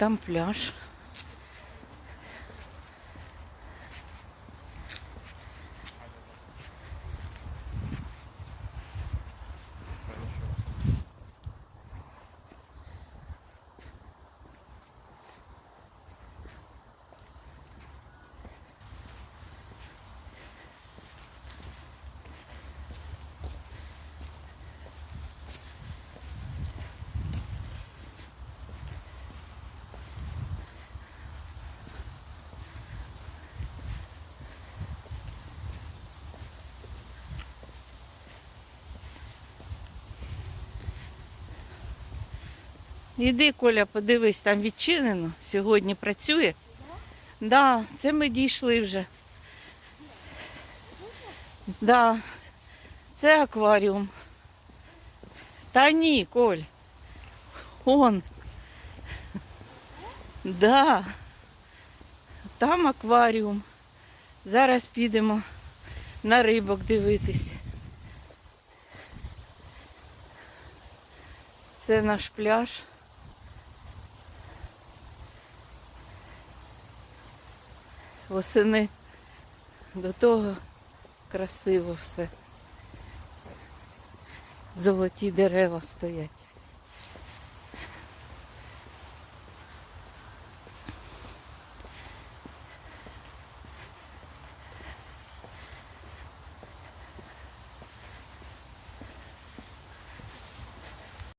там пляж. Іди, Коля, подивись, там відчинено. Сьогодні працює. Да, це ми дійшли вже. Да, це акваріум. Та ні, Коль. Он. Да. Там акваріум. Зараз підемо на рибок дивитись. Це наш пляж. Восени до того красиво все. Золоті дерева стоять.